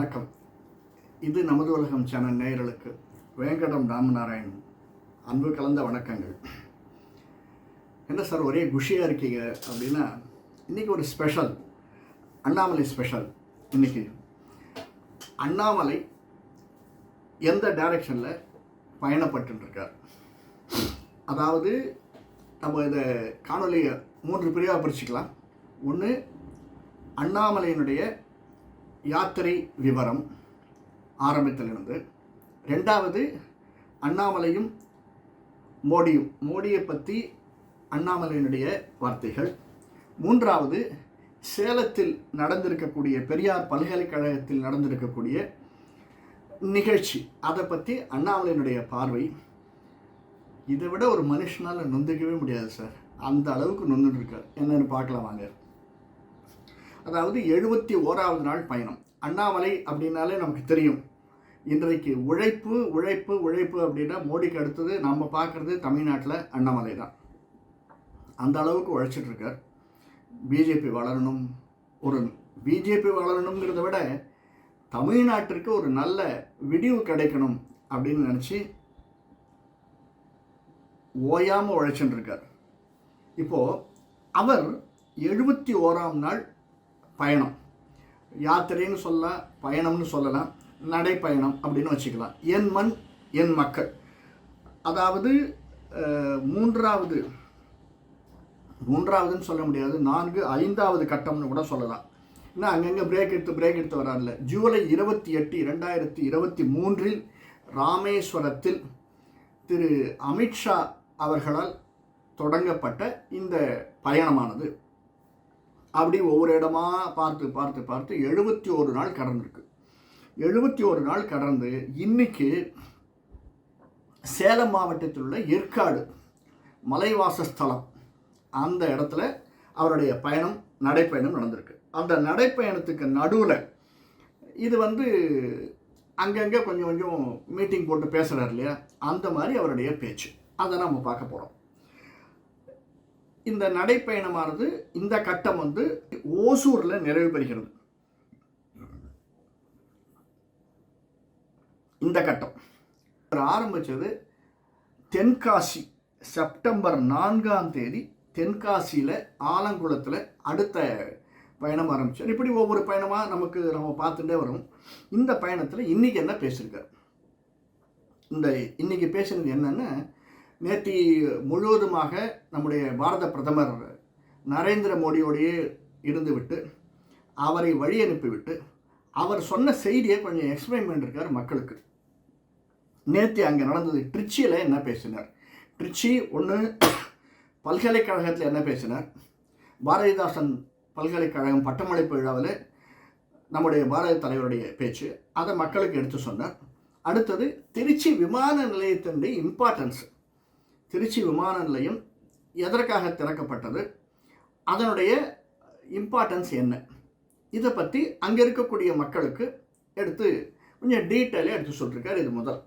வணக்கம். இது நமது உலகம் சேனல் நேயர்களுக்கு வேங்கடம் ராமநாராயணன். அன்பு கலந்த வணக்கங்கள். என்ன சார் ஒரே குஷியாக இருக்கீங்க அப்படின்னா இன்றைக்கி ஒரு ஸ்பெஷல் அண்ணாமலை ஸ்பெஷல் இன்னைக்கு. அண்ணாமலை எந்த டைரக்ஷனில் பயணப்பட்டுருக்கார்? அதாவது நம்ம இதை காணொலியை மூன்று பிரிவாக பிரிச்சுக்கலாம். ஒன்று அண்ணாமலையினுடைய யாத்திரை விவரம் ஆரம்பத்திலிருந்து. ரெண்டாவது அண்ணாமலையும் மோடியும் மோடியை பற்றி அண்ணாமலையினுடைய வார்த்தைகள். மூன்றாவது சேலத்தில் நடந்திருக்கக்கூடிய பெரியார் பல்கலைக்கழகத்தில் நடந்திருக்கக்கூடிய நிகழ்ச்சி. அதை பற்றி அண்ணாமலையினுடைய பார்வை. இதை விட ஒரு மனுஷனால் நொந்துக்கவே முடியாது சார். அந்த அளவுக்கு நொந்துட்டு இருக்கார். என்னன்னு பார்க்கலாம் வாங்க. அதாவது எழுபத்தி ஓராவது நாள் பயணம். அண்ணாமலை அப்படின்னாலே நமக்கு தெரியும். இன்றைக்கு உழைப்பு உழைப்பு உழைப்பு அப்படின்னா மோடிக்கு அடுத்தது நம்ம பார்க்குறது தமிழ்நாட்டில் அண்ணாமலை தான். அந்த அளவுக்கு உழைச்சிட்டு இருக்கார். பிஜேபி வளரணும். ஒரு பிஜேபி வளரணுங்கிறத விட தமிழ்நாட்டிற்கு ஒரு நல்ல விடிவு கிடைக்கணும் அப்படின்னு நினச்சி ஓயாமல் உழைச்சிட்டு இருக்கார். இப்போது அவர் எழுபத்தி ஓராம் நாள் பயணம். யாத்திரைன்னு சொல்லலாம் பயணம்னு சொல்லலாம். நடைப்பயணம் அப்படின்னு வச்சுக்கலாம். என் மண் என் மக்கள். அதாவது மூன்றாவது மூன்றாவதுன்னு சொல்ல முடியாது. நான்கு ஐந்தாவது கட்டம்னு கூட சொல்லலாம். இன்னும் அங்கங்கே பிரேக் எடுத்து பிரேக் எடுத்து வரான்ல ஜூலை இருபத்தி எட்டு இரண்டாயிரத்தி இருபத்தி மூன்றில் ராமேஸ்வரத்தில் திரு அமித்ஷா அவர்களால் தொடங்கப்பட்ட இந்த பயணமானது. அப்படி ஒவ்வொரு இடமா பார்த்து பார்த்து பார்த்து எழுபத்தி ஒரு நாள் கடந்திருக்கு. எழுபத்தி ஒரு நாள் கடந்து இன்னைக்கு சேலம் மாவட்டத்தில் உள்ள ஏற்காடு மலைவாசஸ்தலம் அந்த இடத்துல அவருடைய பயணம் நடைப்பயணம் நடந்திருக்கு. அந்த நடைப்பயணத்துக்கு நடுவில் இது வந்து அங்கங்கே கொஞ்சம் கொஞ்சம் மீட்டிங் போட்டு பேசுகிறார் இல்லையா? அந்த மாதிரி அவருடைய பேச்சு. அதை நம்ம பார்க்க போகிறோம் இந்த நடைப்பயணமானது இந்த கட்டம் வந்து ஓசூரில் நிறைவு பெறுகிறது. இந்த கட்டம். ஆரம்பித்தது தென்காசி செப்டம்பர் நான்காம் தேதி தென்காசியில் ஆலங்குளத்தில் அடுத்த பயணம் ஆரம்பித்தார் இப்படி ஒவ்வொரு பயணமாக நமக்கு நம்ம பார்த்துட்டே வரும் இந்த பயணத்தில் இன்றைக்கி என்ன பேசியிருக்கார் இந்த இன்றைக்கி பேசுனது என்னென்னா நேற்று முழுவதுமாக நம்முடைய பாரத பிரதமர் நரேந்திர மோடியோடையே இருந்துவிட்டு அவரை வழி அனுப்பிவிட்டு அவர் சொன்ன செய்தியை கொஞ்சம் எக்ஸ்பிளைன் பண்ணியிருக்கார் மக்களுக்கு. நேற்று அங்கே நடந்தது ட்ரிச்சியில் என்ன பேசினார்? ட்ரிச்சி ஒன்று பல்கலைக்கழகத்தில் என்ன பேசினார்? பாரதிதாசன் பல்கலைக்கழகம் பட்டமளிப்பு விழாவில் நம்முடைய பாரத தலைவருடைய பேச்சு அதை மக்களுக்கு எடுத்து சொன்னார். அடுத்தது திருச்சி விமான நிலையத்தினுடைய இம்பார்ட்டன்ஸ் திருச்சி விமான நிலையம் எதற்காக திறக்கப்பட்டது? அதனுடைய இம்பார்ட்டன்ஸ் என்ன? இதை பற்றி அங்கே இருக்கக்கூடிய மக்களுக்கு எடுத்து கொஞ்சம் டீட்டெயிலாக எடுத்து சொல்லியிருக்கார் இது முதல்.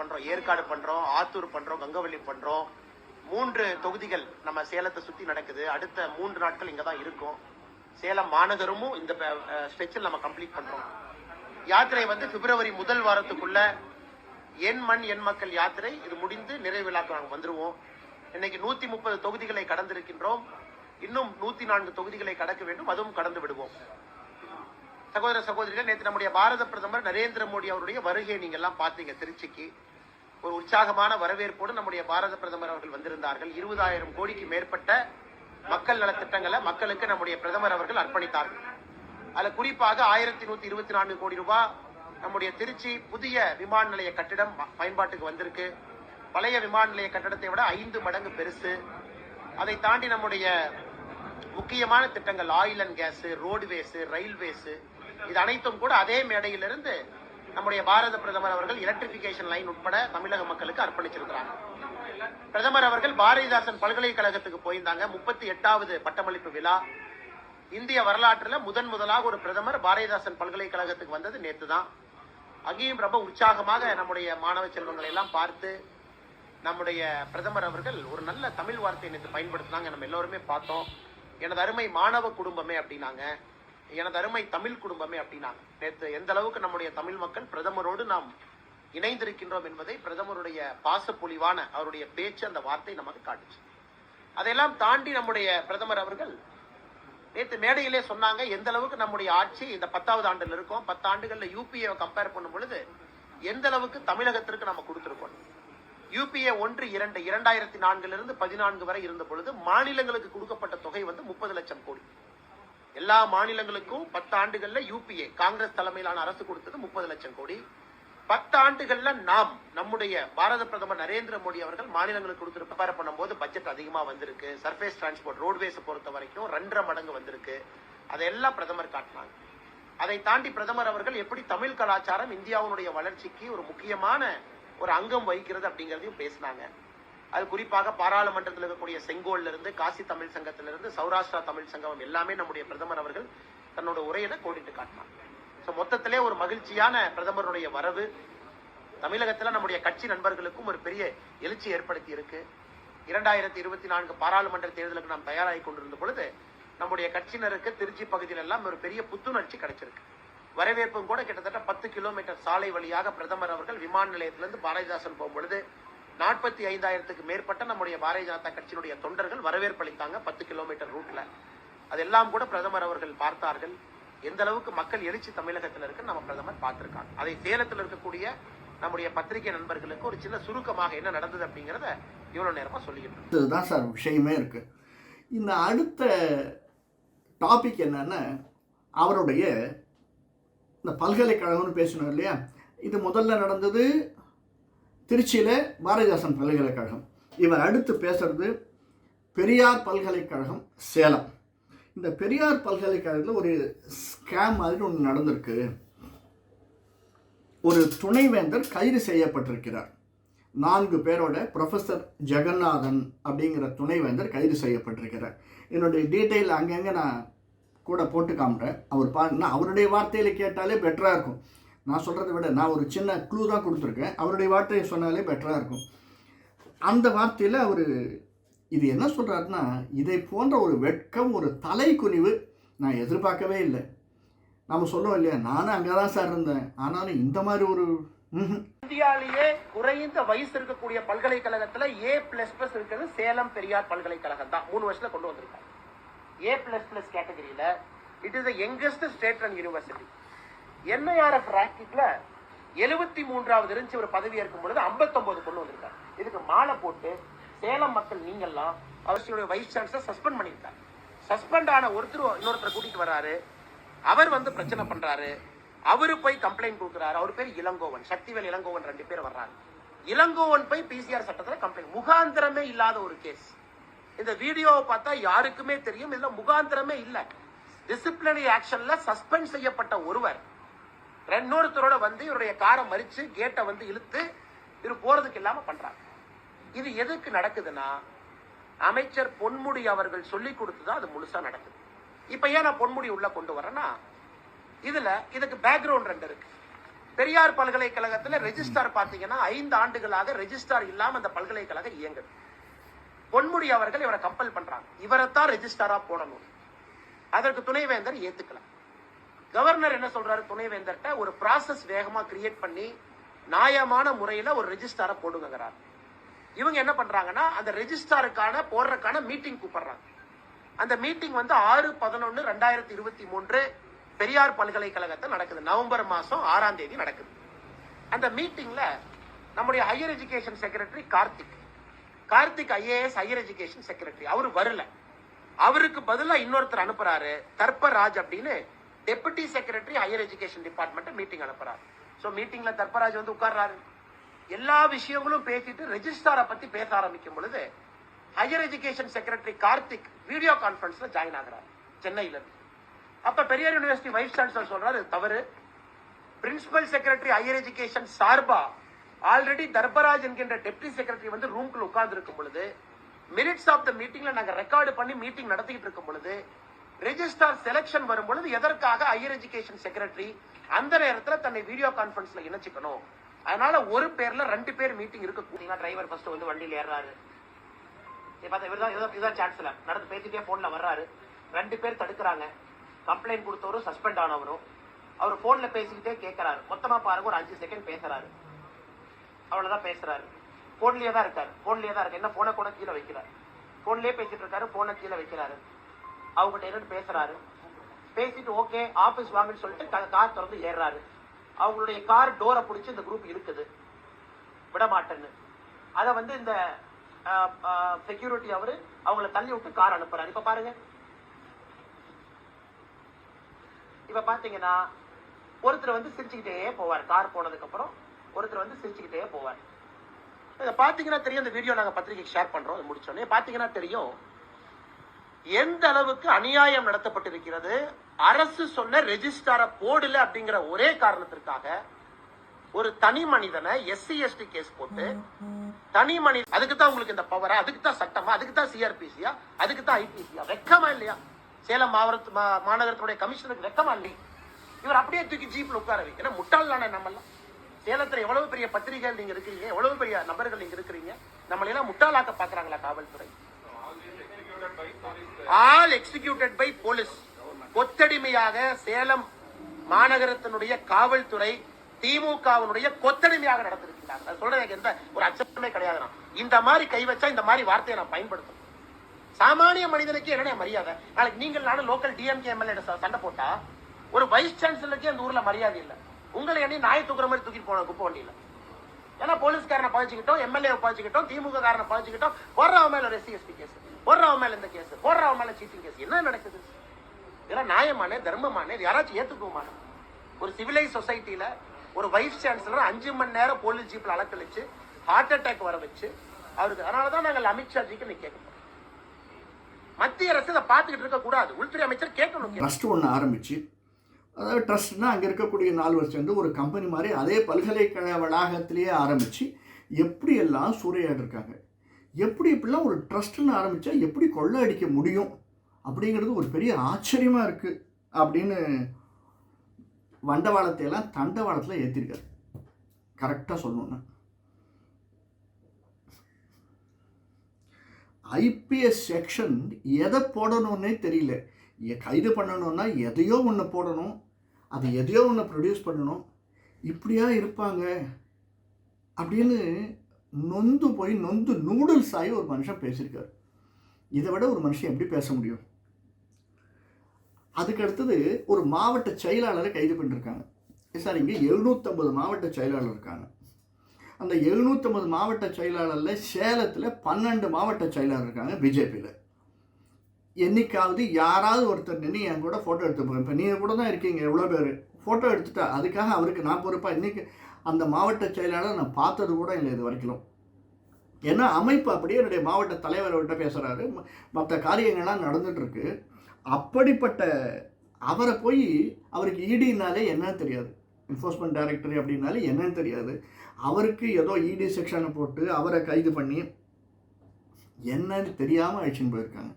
பண்ணுறோம் ஏற்காடு பண்ணுறோம் ஆத்தூர் பண்ணுறோம் கங்கவள்ளி பண்ணுறோம் மூன்று தொகுதிகள் நம்ம சேலத்தை சுற்றி நடக்குது. அடுத்த மூன்று நாட்கள் இங்கே தான் இருக்கும். சேலம் மாநகரமும் இந்த ஸ்ட்ரெச்சில் நம்ம கம்ப்ளீட் பண்ணுறோம் யாத்திரை வந்து பிப்ரவரி முதல் வாரத்துக்குள்ள என் மண் என் மக்கள் யாத்திரை. இது முடிந்து நிறைவிழாக்கு நாங்கள் வந்துடுவோம் இன்னைக்கு நூத்தி முப்பது தொகுதிகளை கடந்திருக்கின்றோம். இன்னும் நூத்தி நான்கு தொகுதிகளை கடக்க வேண்டும். அதுவும் கடந்து விடுவோம். சகோதர சகோதரிகள் நேற்று நம்முடைய பாரத பிரதமர் நரேந்திர மோடி அவருடைய வருகையை நீங்க எல்லாம் பார்த்தீங்க திருச்சிக்கு. ஒரு உற்சாகமான வரவேற்போடு நம்முடைய பாரத பிரதமர் அவர்கள் வந்திருந்தார்கள். இருபதாயிரம் கோடிக்கு மேற்பட்ட மக்கள் நலத்திட்டங்களை மக்களுக்கு நம்முடைய பிரதமர் அவர்கள் அர்ப்பணித்தார்கள். அதுல குறிப்பாக ஆயிரத்தி நூத்தி இருபத்தி நான்கு கோடி ரூபாய் நம்முடைய திருச்சி புதிய விமான நிலைய கட்டிடம் பயன்பாட்டுக்கு வந்திருக்கு. பழைய விமான நிலைய கட்டடத்தை விட ஐந்து மடங்கு பெருசு. அதை தாண்டி நம்முடைய முக்கியமான திட்டங்கள் oil and gas roadways railways இது அனைத்தும் கூட அதே மேடையிலிருந்து நம்முடைய பாரத பிரதமர் அவர்கள் எலக்ட்ரிபிகேஷன் லைன் உட்பட தமிழக மக்களுக்கு அர்ப்பணிச்சிருக்கிறாங்க. பிரதமர் அவர்கள் பாரதிதாசன் பல்கலைக்கழகத்துக்கு போயிருந்தாங்க முப்பத்தி எட்டாவது பட்டமளிப்பு விழா. இந்திய வரலாற்றில் முதன் முதலாக ஒரு பிரதமர் பாரதிதாசன் பல்கலைக்கழகத்துக்கு வந்தது நேற்று தான் அங்கேயும் ரொம்ப உற்சாகமாக நம்முடைய மாணவ செல்வங்களை எல்லாம் பார்த்து நம்முடைய பிரதமர் அவர்கள் ஒரு நல்ல தமிழ் வார்த்தையை நேற்று பயன்படுத்தினாங்க. நம்ம எல்லோருமே பார்த்தோம். எனது அருமை மாணவ குடும்பமே அப்படின்னாங்க. எனது அருமை தமிழ் குடும்பமே அப்படின்னாங்க. நேற்று எந்த அளவுக்கு நம்முடைய தமிழ் மக்கள் பிரதமரோடு நாம் இணைந்திருக்கின்றோம் என்பதை பிரதமருடைய பாசப்பொழிவான அவருடைய பேச்சு அந்த வார்த்தை நமக்கு காட்டுச்சு. அதையெல்லாம் தாண்டி நம்முடைய பிரதமர் அவர்கள் நேற்று மேடையிலே சொன்னாங்க எந்த அளவுக்கு நம்முடைய ஆட்சி இந்த பத்தாவது ஆண்டுல இருக்கோம் பத்து ஆண்டுகள்ல யூபிஏ கம்பேர் பண்ணும் பொழுது எந்த அளவுக்கு தமிழகத்திற்கு நம்ம கொடுத்திருக்கோம். யூபிஏ ஒன்று இரண்டு இரண்டாயிரத்தி நான்கிலிருந்து பதினான்கு வரை இருந்த பொழுது மாநிலங்களுக்கு கொடுக்கப்பட்ட தொகை வந்து முப்பது லட்சம் கோடி. எல்லா மாநிலங்களுக்கும் பத்து ஆண்டுகள்ல யூபிஏ காங்கிரஸ் தலைமையிலான அரசு கொடுத்தது முப்பது லட்சம் கோடி. பத்து ஆண்டுகள்ல நாம் நம்முடைய பாரத பிரதமர் நரேந்திர மோடி அவர்கள் மாநிலங்களுக்கு கொடுத்து ப்ரிப்பேர் பண்ணும்போது பட்ஜெட் அதிகமா வந்திருக்கு. சர்ஃபேஸ் டிரான்ஸ்போர்ட் ரோட்வேஸ் பொறுத்த வரைக்கும் ரெண்டரை மடங்கு வந்திருக்கு. அதையெல்லாம் பிரதமர் காட்டினாங்க. அதை தாண்டி பிரதமர் அவர்கள் எப்படி தமிழ் கலாச்சாரம் இந்தியாவுடைய வளர்ச்சிக்கு ஒரு முக்கியமான ஒரு அங்கம் வகிக்கிறது அப்படிங்கிறதையும் பேசினாங்க. அது குறிப்பாக பாராளுமன்றத்தில் இருக்கக்கூடிய செங்கோல்ல இருந்து காசி தமிழ் சங்கத்திலிருந்து சௌராஷ்டிரா தமிழ் சங்கம் எல்லாமே நம்முடைய பிரதமர் அவர்கள் தன்னோட உரையில கோடிட்டு காட்டினாங்க. ஸோ மொத்தத்திலே ஒரு மகிழ்ச்சியான பிரதமருடைய வரவு. தமிழகத்தில் நம்முடைய கட்சி நண்பர்களுக்கும் ஒரு பெரிய எழுச்சி ஏற்படுத்தி இருக்கு. இரண்டாயிரத்தி இருபத்தி நான்கு பாராளுமன்ற தேர்தலுக்கு நாம் தயாராகி கொண்டிருந்த பொழுது நம்முடைய கட்சியினருக்கு திருச்சி பகுதியில் எல்லாம் ஒரு பெரிய புத்துணர்ச்சி கிடைச்சிருக்கு. வரவேற்பும் கூட கிட்டத்தட்ட பத்து கிலோமீட்டர் சாலை வழியாக பிரதமர் அவர்கள் விமான நிலையத்திலிருந்து பாரதிதாசன் போகும்பொழுது நாற்பத்தி ஐந்தாயிரத்துக்கு மேற்பட்ட நம்முடைய பாரதிய ஜனதா கட்சியினுடைய தொண்டர்கள் வரவேற்பு அளித்தாங்க பத்து கிலோமீட்டர் ரூட்ல. அதெல்லாம் கூட பிரதமர் அவர்கள் பார்த்தார்கள். எந்த அளவுக்கு மக்கள் எழுச்சி தமிழகத்தில் இருக்கு நம்ம பிரதமர் பார்த்திருக்காங்க. அதை சேலத்தில் இருக்கக்கூடிய நம்முடைய பத்திரிகை நண்பர்களுக்கு ஒரு சின்ன சுருக்கமாக என்ன நடந்தது அப்படிங்கிறத இவ்வளோ நேரமாக சொல்லிக்கிட்டு இதுதான் சார் விஷயமே இருக்கு. இந்த அடுத்த டாபிக் என்னன்னா அவருடைய இந்த பல்கலைக்கழகம்னு பேசணும் இல்லையா? இது முதல்ல நடந்தது திருச்சியில் பாரதிதாசன் பல்கலைக்கழகம். இவர் அடுத்து பேசுறது பெரியார் பல்கலைக்கழகம் சேலம். இந்த பெரியார் பல்கலைக்கழகத்தில் ஒரு ஸ்கேம் மாதிரி ஒன்று நடந்திருக்கு. ஒரு துணைவேந்தர் கைது செய்யப்பட்டிருக்கிறார். நான்கு பேரோட ப்ரொஃபஸர் ஜெகநாதன் அப்படிங்கிற துணைவேந்தர் கைது செய்யப்பட்டிருக்கிறார். என்னுடைய டீட்டெயில் அங்கங்கே நான் கூட போட்டு காமிறேன் அவர் பா நான் அவருடைய வார்த்தையில் கேட்டாலே பெட்டராக இருக்கும். நான் சொல்கிறத விட நான் ஒரு சின்ன க்ளூ தான் கொடுத்துருக்கேன். அவருடைய வார்த்தையை சொன்னாலே பெட்டராக இருக்கும். அந்த வார்த்தையில் அவர் இது என்ன சொல்கிறாருன்னா இதை போன்ற ஒரு வெட்கம் ஒரு தலைக்குனிவு நான் எதிர்பார்க்கவே இல்லை. நம்ம சொல்லுவோம் இல்லையா நானும் அங்கே தான் சார் இருந்தேன். ஆனாலும் இந்த மாதிரி ஒரு இந்தியாலேயே இந்தியாவிலேயே குறைந்த வயசு இருக்கக்கூடிய பல்கலைக்கழகத்தில் ஏ பிளஸ் பிளஸ் இருக்கிறது சேலம் பெரியார் பல்கலைக்கழகம் தான். மூணு வருஷத்துல கொண்டு வந்திருக்காங்க. ஏ பிளஸ் பிளஸ் கேட்டகரியில் it is the youngest state and university NIRF ரேங்கிங்ல எழுபத்தி மூன்றாவது இருந்துச்சு ஒரு பதவி ஏற்கும் பொழுது 59 கொண்டு வந்திருக்காரு இதுக்கு மாலை போட்டு சேலம் மக்கள் நீங்கெல்லாம் அவர்களுடைய வைஸ் சான்சலர் சஸ்பெண்ட் பண்ணியிருக்காங்க. சஸ்பெண்ட் ஆன ஒருத்தர் இன்னொருத்தரை கூட்டிட்டு வராரு. அவர் வந்து பிரச்சனை பண்றாரு. அவரு போய் கம்ப்ளைண்ட் கொடுக்குறாரு. அவர் பேர் இளங்கோவன். சக்திவேல் இளங்கோவன் ரெண்டு பேர் வர்றாரு இளங்கோவன் போய் பிசிஆர் சட்டத்தில் கம்ப்ளைண்ட் முகாந்திரமே இல்லாத ஒரு கேஸ் இந்த வீடியோவை பார்த்தா யாருக்குமே தெரியும். இதுல முகாந்திரமே இல்லை. டிசிப்ளினரி ஆக்ஷன்ல சஸ்பெண்ட் செய்யப்பட்ட ஒருவர். இன்னொருத்தரோட வந்து இவருடைய காரை மறிச்சு கேட்டை வந்து இழுத்து இவர் போறதுக்கு இல்லாம பண்றாங்க. இது எதுக்கு நடக்குதுன்னா அமைச்சர் பொன்முடி அவர்கள் சொல்லி கொடுத்துதான் அது முழுசா நடக்குது. இப்ப ஏன் நான் பொன்முடி உள்ள கொண்டு வரேன்னா இதுல இதுக்கு பேக்ரவுண்ட் ரெண்டு இருக்கு. பெரியார் பல்கலைக்கழகத்துல ரெஜிஸ்டார் பாத்தீங்கன்னா ஐந்து ஆண்டுகளாக ரெஜிஸ்டார் இல்லாம அந்த பல்கலைக்கழகம் இயங்குது. பொன்முடி அவர்கள் இவரை கம்பல் பண்றாங்க. இவரைத்தான் ரெஜிஸ்டாரா போடணும். அதற்கு துணைவேந்தர் ஏத்துக்கலாம் கவர்னர் என்ன சொல்றாரு? துணைவேந்தர்கிட்ட ஒரு ப்ராசஸ் வேகமா கிரியேட் பண்ணி நியாயமான முறையில ஒரு ரெஜிஸ்டாரை போடுங்கிறார் இவங்க என்ன பண்றாங்கன்னா அந்த ரெஜிஸ்டாருக்கான போடுறதுக்கான மீட்டிங் கூப்பிடுறாங்க. அந்த மீட்டிங் வந்து ஆறு பதினொன்னு ரெண்டாயிரத்தி இருபத்தி மூன்று பெரியார் பல்கலைக்கழகத்தில் நடக்குது. நவம்பர் மாசம் ஆறாம் தேதி நடக்குது. அந்த மீட்டிங்ல நம்முடைய higher education secretary Karthik. Karthik IAS higher education secretary அவர் வரல. அவருக்கு பதிலாக இன்னொருத்தர் அனுப்புறாரு. தர்பராஜ் அப்படின்னு deputy secretary higher education department meeting அனுப்புறாரு. ஸோ மீட்டிங்ல தர்பராஜ் வந்து உட்கார்றாரு. எல்லா விஷயங்களும் பேசிட்டு ரெஜிஸ்டாரை பத்தி பேச ஆரம்பிக்கும் பொழுது higher education secretary Karthik video கான்பரன்ஸ்ல join ஆகுறாரு சென்னையில இருந்து. அப்ப பெரியார் யூனிவர்சிட்டி வைஸ் சான்சலர் சொல்றாரு தவறு. பிரின்சிபல் செக்ரட்டரி ஹையர் எஜுகேஷன் சார்பா ஆல்ரெடி தர்பராஜ் என்கின்ற டெப்டி செக்ரட்டரி வந்து ரூம்குள்ள உட்கார்ந்து இருக்கும் பொழுது மினிட்ஸ் ஆஃப் த மீட்டிங்ல நாங்க ரெக்கார்டு பண்ணி மீட்டிங் நடத்திட்டு இருக்கும் பொழுது ரெஜிஸ்டார் செலக்ஷன் வரும் பொழுது எதற்காக ஹையர் எஜுகேஷன் செக்ரட்டரி அந்த நேரத்துல தன்னை வீடியோ கான்பரன்ஸ்ல இணைச்சிக்கணும்? அதனால ஒரு பேர்ல ரெண்டு பேர் மீட்டிங் இருக்கு டிரைவர் ஃபர்ஸ்ட் வந்து வண்டியில் ஏறாரு பார்த்தா இவர்தான் இதுதான் இதுதான் சான்சலர் நடந்து பேசிட்டே போன்ல வர்றாரு. ரெண்டு பேர் தடுக்கிறாங்க. Complaint கொடுத்தவரும் suspend ஆனவரும். அவர் போன்ல பேசிக்கிட்டே கேட்கிறாரு மொத்தமா பாருங்க ஒரு அஞ்சு செகண்ட் பேசுறாரு. அவ்வளவுதான் பேசுறாரு. போன்லயே தான் இருக்காரு. போன்லயே தான் இருக்கு என்ன போனை கூட கீழே வைக்கிறார் போன்லயே பேசிட்டு இருக்காரு போனை கீழே வைக்கிறாரு. அவங்ககிட்ட என்னன்னு பேசுறாரு. பேசிட்டு ஓகே ஆபீஸ் வாங்கன்னு சொல்லிட்டு கார் திறந்து ஏறுறாரு. அவங்களுடைய கார் டோரை பிடிச்சி இந்த குரூப் இருக்குது விட மாட்டேன்னு அதை வந்து இந்த செக்யூரிட்டி அவரு அவங்கள தள்ளி விட்டு கார் அனுப்புறாரு. இப்ப பாருங்க. இப்ப பாத்தீங்கன்னா ஒருத்தர் வந்து சிரிச்சுக்கிட்டே போவார். கார் போனதுக்கு அப்புறம் ஒருத்தர் வந்து சிரிச்சுக்கிட்டே போவார். இதை பாத்தீங்கன்னா தெரியும். இந்த வீடியோ நாங்க பத்திரிகைக்கு ஷேர் பண்றோம். முடிச்சோடனே பாத்தீங்கன்னா தெரியும். எந்த அளவுக்கு அநியாயம் நடத்தப்பட்டிருக்கிறது? அரசு சொன்ன ரெஜிஸ்டாரை போடல அப்படிங்கிற ஒரே காரணத்திற்காக ஒரு தனி மனிதனை எஸ்சி எஸ்டி கேஸ் போட்டு தனி மனித அதுக்கு தான் உங்களுக்கு இந்த பவரா அதுக்கு தான் சட்டமா அதுக்கு தான் சிஆர்பிசியா அதுக்கு தான் ஐபிசியா வெக்கமா இல்லையா? சேலம் மாவட்ட மா- மாநகரத்துடைய கமிஷனருக்கு வெக்கமா இல்லையா? இவர் அப்படியே தூக்கி ஜீப்ல உட்கார வைக்கிற முட்டாளான முட்டாள் தானே சேலத்துல எவ்வளவு பெரிய பத்திரிகைகள் நீங்க இருக்கிறீங்க எவ்வளவு பெரிய நபர்கள் நீங்க இருக்கிறீங்க நம்மளை எல்லாம் முட்டாளாக்க பாக்குறாங்களா காவல்துறை? ஆல் எக்ஸிகியூட்டட் பை போலீஸ் கொத்தடிமையாக சேலம் மாநகரத்தினுடைய காவல்துறை திமுகவினுடைய கொத்தடிமையாக நடத்திருக்கிறாங்க சொல்றது எனக்கு எந்த ஒரு அச்சமே கிடையாது இந்த மாதிரி கை வச்சா இந்த மாதிரி வார்த்தையை நான் பயன்படுத்தும் சாமானிய மனிதனுக்கு என்ன மரியாதை? நாளைக்கு நீங்கள் நானும் லோக்கல் டிஎம்கே எம்எல்ஏ சண்டை போட்டா ஒரு வைஸ் சான்சலருக்கே அந்த ஊர்ல மரியாதை இல்லை. உங்களை என்ன நாய் தூக்குற மாதிரி தூக்கிட்டு போன குப்பை வண்டியில. ஏன்னா போலீஸ்காரனை பழச்சிக்கிட்டோம் எம்எல்ஏ பாய்ச்சிக்கிட்டோம் திமுக காரனை பழச்சிக்கிட்டோம் போடுறவன் மேல எஸ்சி எஸ்பி கேஸ் போடுறவன் மேல இந்த கேஸ் போடுறவன் மேல சீட்டிங் கேஸ். என்ன நடக்குது? இதெல்லாம் நியாயமான தர்மமானே யாராச்சும் ஏத்துக்குவோமான ஒரு சிவிலைஸ் சொசைட்டில ஒரு வைஸ் சான்சலர் அஞ்சு மணி நேரம் போலீஸ் ஜீப்ல அலக்கழிச்சு ஹார்ட் அட்டாக் வர வச்சு அவருக்கு அதனாலதான் நாங்கள் அமித்ஷாஜிக்கு நீ கேட்க மத்திய அரசு இதை பார்த்துக்கிட்டு இருக்க கூடாது. உள்துறை அமைச்சர் கேட்கணும் ட்ரஸ்ட் ஒன்று ஆரம்பிச்சு அதாவது ட்ரஸ்ட்னா அங்கே இருக்கக்கூடிய நால்வர் சேர்ந்து ஒரு கம்பெனி மாதிரி அதே பல்கலைக்கழக வளாகத்திலேயே ஆரம்பித்து எப்படியெல்லாம் சூறையாடிருக்காங்க? எப்படி இப்படிலாம் ஒரு ட்ரஸ்ட்டுன்னு ஆரம்பித்தா எப்படி கொள்ளை அடிக்க முடியும்? அப்படிங்கிறது ஒரு பெரிய ஆச்சரியமாக இருக்குது அப்படின்னு வண்டவாளத்தை எல்லாம் தண்டவாளத்தில் ஏற்றிருக்காரு கரெக்டாக சொல்லணுன்னா ஐபிஎஸ் செக்ஷன் எதை போடணும்னே தெரியல. எ- கைது பண்ணணும்னா எதையோ ஒன்று போடணும். அது எதையோ ஒன்று ப்ரொடியூஸ் பண்ணணும். இப்படியா இருப்பாங்க. அப்படின்னு நொந்து போய் நொந்து நூடுல்ஸ் ஆகி ஒரு மனுஷன் பேசியிருக்காரு. இதை விட ஒரு மனுஷன் எப்படி பேச முடியும்? அதுக்கு அடுத்தது ஒரு மாவட்ட செயலாளரை கைது பண்ணிருக்காங்க. சார் இங்கே எழுநூற்றம்பது மாவட்ட செயலாளர் இருக்காங்க. அந்த எழுநூற்றம்பது மாவட்ட செயலாளரில் சேலத்தில் பன்னெண்டு மாவட்ட செயலாளர் இருக்காங்க பிஜேபியில். என்னைக்காவது யாராவது ஒருத்தர் நின்று என் கூட ஃபோட்டோ எடுத்து போகிறேன் இப்போ நீங்கள் கூட தான் இருக்கீங்க எவ்வளோ பேர். ஃபோட்டோ எடுத்துட்டா அதுக்காக அவருக்கு நான் பொறுப்பாக இன்றைக்கி அந்த மாவட்ட செயலாளர் நான் பார்த்தது கூட இல்லை இது வரைக்கும். ஏன்னா அமைப்பு அப்படியே என்னுடைய மாவட்ட தலைவர்கிட்ட பேசுகிறாரு மற்ற காரியங்கள்லாம் நடந்துகிட்ருக்கு அப்படிப்பட்ட அவரை போய் அவருக்கு இடினாலே என்னன்னு தெரியாது. என்ஃபோர்ஸ்மெண்ட் டைரக்டர் அப்படின்னாலே என்னன்னு தெரியாது. அவருக்கு ஏதோ இடி செக்ஷனை போட்டு அவரை கைது பண்ணி என்னன்னு தெரியாமல் அழிச்சுன்னு போயிருக்காங்க.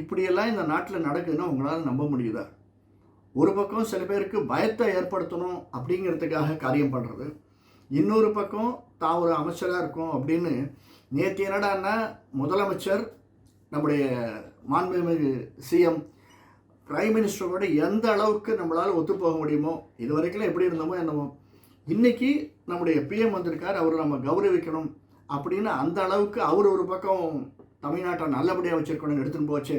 இப்படியெல்லாம் இந்த நாட்டில் நடக்குதுன்னா உங்களால் நம்ப முடியுதா? ஒரு பக்கம் சில பேருக்கு பயத்தை ஏற்படுத்தணும் அப்படிங்கிறதுக்காக காரியம் பண்ணுறது இன்னொரு பக்கம் தான் ஒரு அமைச்சராக இருக்கும் அப்படின்னு நேற்று என்னடான்னா முதலமைச்சர் நம்முடைய மாண்புமிகு சிஎம் பிரைம் மினிஸ்டரோட எந்த அளவுக்கு நம்மளால் ஒத்து போக முடியுமோ இது வரைக்கும் எப்படி இருந்தோமோ என்னமோ இன்றைக்கி நம்முடைய பிஎம் வந்திருக்கார் அவரை நம்ம கௌரவிக்கணும் அப்படின்னு அந்த அளவுக்கு அவர் ஒரு பக்கம் தமிழ்நாட்டை நல்லபடியாக வச்சிருக்கணும்னு எடுத்துன்னு போச்சு.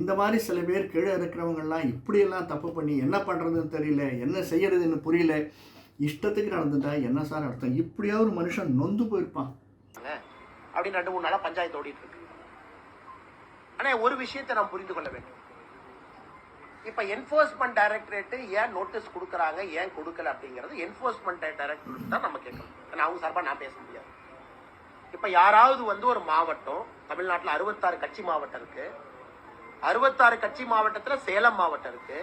இந்த மாதிரி சில பேர் கீழே இருக்கிறவங்கெல்லாம் இப்படியெல்லாம் தப்பு பண்ணி என்ன பண்ணுறதுன்னு தெரியல என்ன செய்யறதுன்னு புரியல. இஷ்டத்துக்கு நடந்துட்டா என்ன சார் அர்த்தம்? இப்படியா ஒரு மனுஷன் நொந்து போயிருப்பான். அப்படின்னு ரெண்டு மூணு நாளாக பஞ்சாயத்து ஓடிட்டு இருக்கு. ஆனால் ஒரு விஷயத்தை நாம் புரிந்து கொள்ள வேண்டும். இப்போ என்ஃபோர்ஸ்மெண்ட் டைரக்டரேட்டு ஏன் நோட்டீஸ் கொடுக்குறாங்க ஏன் கொடுக்கல அப்படிங்கிறது என்ஃபோர்ஸ்மெண்ட் டைரக்டரேட் தான் நம்ம கேட்கணும். ஏன்னா அவங்க சார்பாக நான் பேச முடியாது. இப்போ யாராவது வந்து ஒரு மாவட்டம் தமிழ்நாட்டில் அறுபத்தாறு கட்சி மாவட்டம் இருக்குது அறுபத்தாறு கட்சி மாவட்டத்தில் சேலம் மாவட்டம் இருக்கு.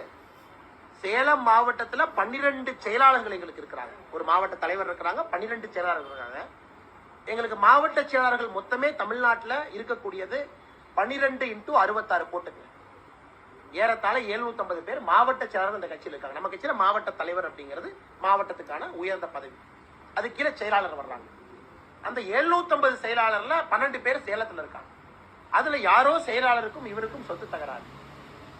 சேலம் மாவட்டத்தில் பன்னிரெண்டு செயலாளர்கள் எங்களுக்கு இருக்கிறாங்க. ஒரு மாவட்ட தலைவர் இருக்கிறாங்க பன்னிரெண்டு செயலாளர்கள் இருக்காங்க எங்களுக்கு மாவட்ட செயலாளர்கள் மொத்தமே தமிழ்நாட்டில் இருக்கக்கூடியது பன்னிரெண்டு இன்ட்டு அறுபத்தாறு போட்டுங்க ஏறத்தாழ 750 பேர் மாவட்ட செயலாளர் இந்த கட்சியில் இருக்காங்க. நம்ம கட்சியில் மாவட்ட தலைவர் அப்படிங்கிறது மாவட்டத்துக்கான உயர்ந்த பதவி. அது கீழே செயலாளர் வர்றாங்க. அந்த 750 செயலாளர்ல பன்னெண்டு பேர் சேலத்தில் இருக்காங்க. அதுல யாரோ செயலாளருக்கும் இவருக்கும் சொத்து தகராறு.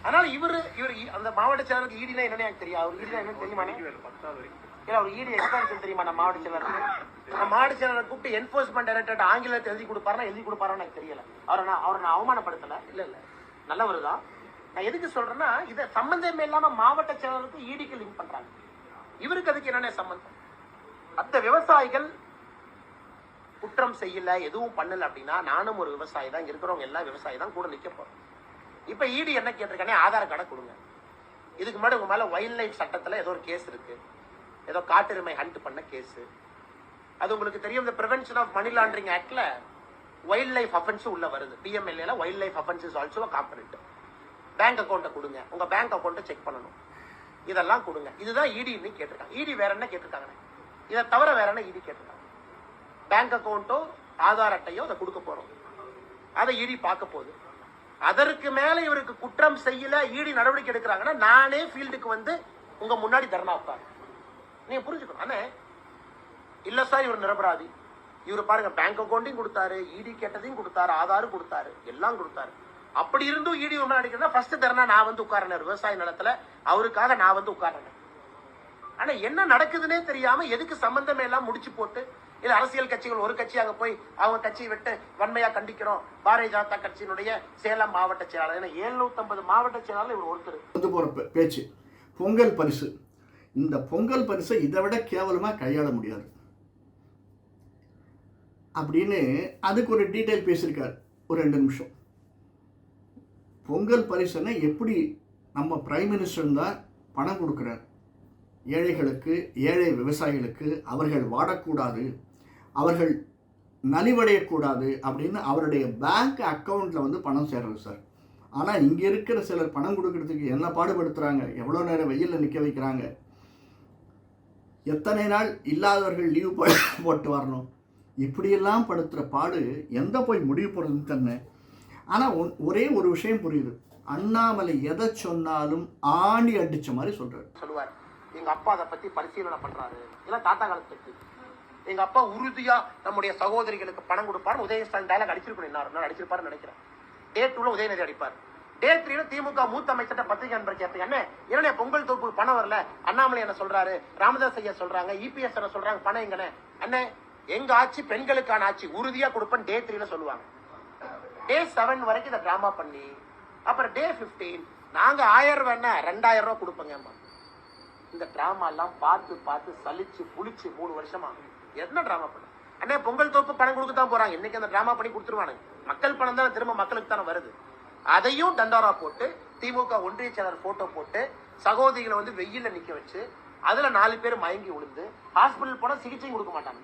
அதனால இவரு இவர் அந்த மாவட்ட செயலருக்கு ஈடினா என்னன்னு எனக்கு தெரியும் அவர் ஈடினா என்னன்னு தெரியுமானே இல்ல அவர் ஈடி எக்ஸ்பான்ஷன் தெரியுமா நம்ம மாவட்ட செயலருக்கு? நம்ம மாவட்ட செயலரை கூப்பிட்டு என்போர்ஸ்மெண்ட் டைரக்டர் ஆங்கிலத்தை எழுதி கொடுப்பாருன்னா எழுதி கொடுப்பாருன்னு எனக்கு தெரியல. அவரை நான் அவரை நான் அவமானப்படுத்தல. இல்ல இல்ல. நல்லவர் தான். நான் எதுக்கு சொல்றேன்னா இதை சம்பந்தமே இல்லாம மாவட்ட செயலருக்கு ஈடிக்கு லிங்க் பண்றாங்க. இவருக்கு அதுக்கு என்னென்ன சம்பந்தம்? அந்த விவசாயிகள் குற்றம் செய்யல எதுவும் பண்ணல அப்படின்னா நானும் ஒரு விவசாயி தான் இருக்கிறவங்க எல்லாம் விவசாயி தான் கூட நிக்க போறோம். இப்ப ஈடி என்ன கேட்டிருக்கானே ஆதார் கார்டை கொடுங்க. இதுக்கு முன்னாடி உங்க மேல வைல்ட் லைஃப் சட்டத்துல ஏதோ ஒரு கேஸ் இருக்கு. ஏதோ காட்டெருமை ஹண்ட் பண்ண கேஸ். அது உங்களுக்கு தெரியும் இந்த பிரிவென்ஷன் ஆஃப் மணி லாண்டரிங் ஆக்ட்ல வைல்ட் லைஃப் அஃபென்ஸ் உள்ள வருது. பிஎம்எல்ஏல wild life offence is also component bank அக்கௌண்ட்டை கொடுங்க. உங்க பேங்க் அக்கௌண்ட்டை செக் பண்ணணும். இதெல்லாம் கொடுங்க. இதுதான் இடின்னு கேட்டிருக்காங்க. இடி வேற என்ன கேட்டிருக்காங்க இதை தவிர வேற என்ன இடி கேட்டிருக்காங்க? பேங்க் அக்கௌண்ட்டோ ஆதார் அட்டையோ அதை கொடுக்க போறோம். அதை இடி பார்க்க போகுது. அதற்கு மேல இவருக்கு குற்றம் செய்யல ஈடி நடவடிக்கை எடுக்கிறாங்கன்னா நானே ஃபீல்டுக்கு வந்து உங்க முன்னாடி தர்ணா உட்காரு. நீங்க புரிஞ்சுக்கணும். அண்ணே இல்ல சார் இவர் நிரபராதி. இவர் பாருங்க பேங்க் அக்கௌண்ட்டையும் கொடுத்தாரு இடி கேட்டதையும் கொடுத்தாரு ஆதாரும் கொடுத்தாரு எல்லாம் கொடுத்தாரு. அப்படி இருந்தும் இடி ஒண்ணு அடிக்கிறதா ஃபர்ஸ்ட் தரனா நான் வந்து உட்காரணும் விவசாய நிலத்துல. அவருக்காக நான் வந்து உட்காரணும் ஆனா என்ன நடக்குதுன்னே தெரியாம எதுக்கு சம்பந்தமே எல்லாம் முடிச்சு போட்டு இல்ல அரசியல் கட்சிகள் ஒரு கட்சி அங்க போய் அவங்க கட்சியை விட்டு வன்மையா கண்டிக்கிறோம். பாரதிய ஜனதா கட்சியினுடைய சேலம் மாவட்ட செயலாளர். ஏன்னா 750 மாவட்ட செயலாளர் இவர் ஒருத்தர். வந்து போற பேச்சு. பொங்கல் பரிசு. இந்த பொங்கல் பரிசை இதை விட கேவலமாக கையாள முடியாது. அப்படின்னு அதுக்கு ஒரு டீட்டெயில் பேசியிருக்கார். ஒரு ரெண்டு நிமிஷம். பொங்கல் பரிசுன்னா எப்படி நம்ம பிரைம் மினிஸ்டர் தான் பணம் கொடுக்குறார்? ஏழைகளுக்கு ஏழை விவசாயிகளுக்கு அவர்கள் வாடக்கூடாது. அவர்கள் நலிவடையக்கூடாது அப்படின்னு அவருடைய பேங்க் அக்கௌண்ட்டில் வந்து பணம் சேர்றது சார் ஆனால் இங்கே இருக்கிற சிலர் பணம் கொடுக்கறதுக்கு என்ன பாடுபடுத்துகிறாங்க எவ்வளோ நேரம் வெயிலில் நிற்க வைக்கிறாங்க? எத்தனை நாள் இல்லாதவர்கள் லீவ் போட்டு வரணும்? இப்படியெல்லாம் படுத்துகிற பாடு எந்த போய் முடிவு போகிறதுன்னு தெரியல ஆனால் ஒரே ஒரு விஷயம் புரியுது. அண்ணாமலை எதை சொன்னாலும் ஆணி அடிச்ச மாதிரி சொல்கிறார் சொல்லுவார். எங்கள் அப்பா அதை பற்றி பரிசீலனை பண்ணுறாரு இல்லை தாத்தா காலத்துக்கு எங்க அப்பா உறுதியா நம்முடைய சகோதரிகளுக்கு பணம் கொடுப்பார். உதய டயலாக் அடிச்சிருக்கணும் என்ன நான் அடிச்சிருப்பாருன்னு நினைக்கிறேன். டே டூல உதயநிதி அடிப்பார். டே த்ரீல திமுக மூத்த அமைச்சர்கிட்ட பத்திரிகை நண்பர் கேட்பேன். என்ன? என்ன பொங்கல் தொகுப்பு பணம் வரல. அண்ணாமலை என்ன சொல்றாரு? ராமதாஸ் ஐயா சொல்றாங்க. இபிஎஸ் என்ன சொல்றாங்க? பணம் எங்கண்ணே? அண்ணே எங்க ஆட்சி பெண்களுக்கான ஆட்சி. உறுதியா கொடுப்பேன் டே த்ரீல சொல்லுவாங்க. டே செவன் வரைக்கும் இதை டிராமா பண்ணி அப்புறம் டே 15 நாங்க ஆயிரம் ரூபாய் என்ன? ரெண்டாயிரம் ரூபாய் கொடுப்போங்கம்மா இந்த டிராமா எல்லாம் பார்த்து பார்த்து சலிச்சு புளிச்சு மூணு வருஷமா என்ன டிராமா பண்ண அண்ணே பொங்கல் தோப்பு பணம் கொடுக்க தான் போறாங்க. இன்னைக்கு அந்த டிராமா பண்ணி கொடுத்துருவானுங்க. மக்கள் பணம் தானே திரும்ப மக்களுக்கு தானே வருது. அதையும் தண்டாரா போட்டு திமுக ஒன்றிய செயலர் போட்டோ போட்டு சகோதரிகளை வந்து வெயில நிக்க வச்சு அதுல நாலு பேர் மயங்கி விழுந்து ஹாஸ்பிட்டல் போனா சிகிச்சையும் கொடுக்க மாட்டாங்க.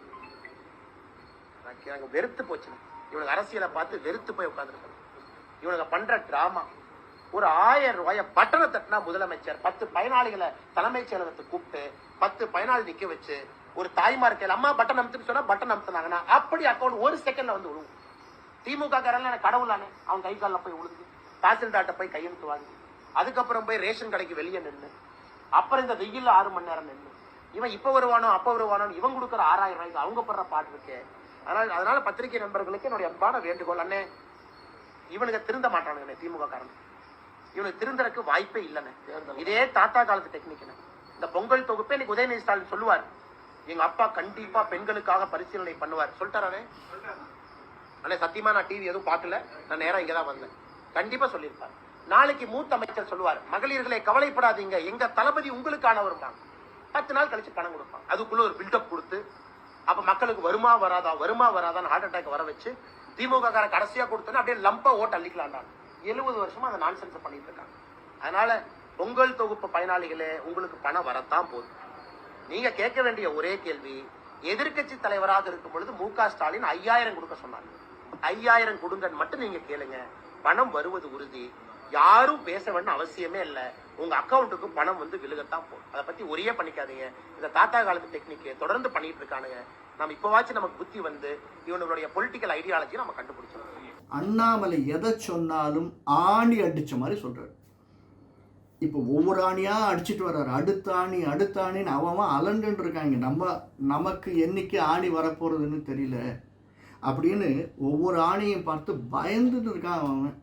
எனக்கு வெறுத்து போச்சு இவனுக்கு அரசியலை பார்த்து வெறுத்து போய் உட்காந்துருக்காங்க இவனுங்க பண்ற டிராமா ஒரு ஆயிரம் ரூபாய பட்டனை தட்டினா முதலமைச்சர் பத்து பயனாளிகளை தலைமைச் செயலகத்தை கூப்பிட்டு பத்து பயனாளி நிக்க வச்சு ஒரு தாய்மார் கையில் அம்மா பட்டன் அமுத்துன்னு சொன்னா பட்டன் அமுத்துனாங்கன்னா அப்படி அக்கௌண்ட் ஒரு செகண்ட்ல வந்து விழுவும். திமுக காரன் கடவுளானே. அவன் கை காலில் போய் விழுந்து தாசில்தார்ட்ட போய் கையெழுத்து வாங்கி அதுக்கப்புறம் போய் ரேஷன் கடைக்கு வெளியே நின்று அப்புறம் இந்த வெயில்ல ஆறு மணி நேரம் நின்று இவன் இப்ப வருவானோ அப்ப வருவானோ இவன் கொடுக்குற ஆறாயிரம் ரூபாய்க்கு அவங்க படுற பாட்டு இருக்கே. அதனால அதனால பத்திரிகை நண்பர்களுக்கு என்னுடைய அன்பான வேண்டுகோள் அண்ணே இவனுக்கு திருந்த மாட்டானுங்க திமுக காரன். இவனுக்கு திருந்தறதுக்கு வாய்ப்பே இல்லைண்ணே. இதே தாத்தா காலத்து டெக்னிக் இந்த பொங்கல் தொகுப்பே இன்னைக்கு உதயநிதி ஸ்டாலின் சொல்லுவார். எங்க அப்பா கண்டிப்பா பெண்களுக்காக பரிசீலனை பண்ணுவார். சொல்லிட்டாரே அண்ணே சத்தியமா நான் டிவி எதுவும் பார்க்கல. நான் நேரம் இங்கதான் வந்தேன். கண்டிப்பா சொல்லியிருப்பார். நாளைக்கு மூத்த அமைச்சர் சொல்லுவார் மகளிர்களை கவலைப்படாதீங்க. எங்க தளபதி உங்களுக்கானவருமா பத்து நாள் கழிச்சு பணம் கொடுப்பான். அதுக்குள்ள ஒரு பில்டப் கொடுத்து அப்ப மக்களுக்கு வருமா வராதா வருமா வராதான்னு ஹார்ட் அட்டாக் வர வச்சு திமுக கார கடைசியா கொடுத்தோன்னா அப்படியே லம்பா ஓட்டு அள்ளிக்கலாம்டா. எழுபது வருஷமா அந்த நான்சென்ஸ் பண்ணிட்டு இருக்காங்க. அதனால பொங்கல் தொகுப்பு பயனாளிகளே உங்களுக்கு பணம் வரத்தான் போதும் நீங்க கேட்க வேண்டிய ஒரே கேள்வி எதிர்க்கட்சி தலைவராக இருக்கும் பொழுது மு ஸ்டாலின் ஐயாயிரம் கொடுக்க சொன்னாங்க. ஐயாயிரம் கொடுங்கன்னு மட்டும் நீங்க கேளுங்க. பணம் வருவது உறுதி. யாரும் பேச வேண்டிய அவசியமே இல்லை. உங்க அக்கௌண்ட்டுக்கு பணம் வந்து விழுகத்தான் போகும். அதை பத்தி ஒரே பண்ணிக்காதீங்க. இந்த தாத்தா காலத்து டெக்னிக்கு தொடர்ந்து பண்ணிட்டு இருக்கானுங்க. நம்ம இப்போவாச்சும் நமக்கு புத்தி வந்து இவனுடைய பொலிட்டிக்கல் ஐடியாலஜி நம்ம கண்டுபிடிச்சோம் அண்ணாமலை எதை சொன்னாலும் ஆணி அடிச்ச மாதிரி சொல்றாரு. இப்போ ஒவ்வொரு ஆணியாக அடிச்சிட்டு வர்றாரு. அடுத்த ஆணி அடுத்த ஆணின்னு அவன் அவன் அலண்டுன்னு இருக்காங்க. நம்ம நமக்கு என்னைக்கு ஆணி வரப்போகிறதுன்னு தெரியல. அப்படின்னு ஒவ்வொரு ஆணியும் பார்த்து பயந்துட்டு இருக்கான் அவன்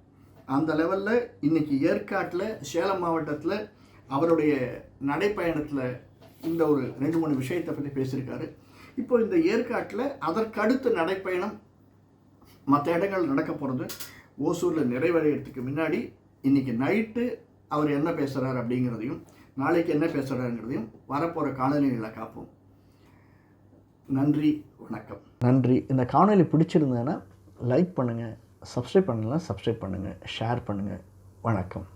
அந்த லெவலில் இன்றைக்கி ஏற்காட்டில் சேலம் மாவட்டத்தில் அவருடைய நடைப்பயணத்தில் இந்த ஒரு ரெண்டு மூணு விஷயத்தை பற்றி பேசியிருக்காரு. இப்போ இந்த ஏற்காட்டில் அதற்கடுத்த நடைப்பயணம் மற்ற இடங்கள் நடக்க போகிறது ஓசூரில் நிறைவடைகிறதுக்கு முன்னாடி இன்றைக்கி நைட்டு அவர் என்ன பேசுகிறார் அப்படிங்கிறதையும் நாளைக்கு என்ன பேசுகிறாருங்கிறதையும் வரப்போகிற காலநிலையில் காப்போம். நன்றி வணக்கம். நன்றி. இந்த காணொலி பிடிச்சிருந்தேன்னா லைக் பண்ணுங்கள் சப்ஸ்கிரைப் பண்ணலாம் சப்ஸ்கிரைப் பண்ணுங்கள் ஷேர் பண்ணுங்கள் வணக்கம்.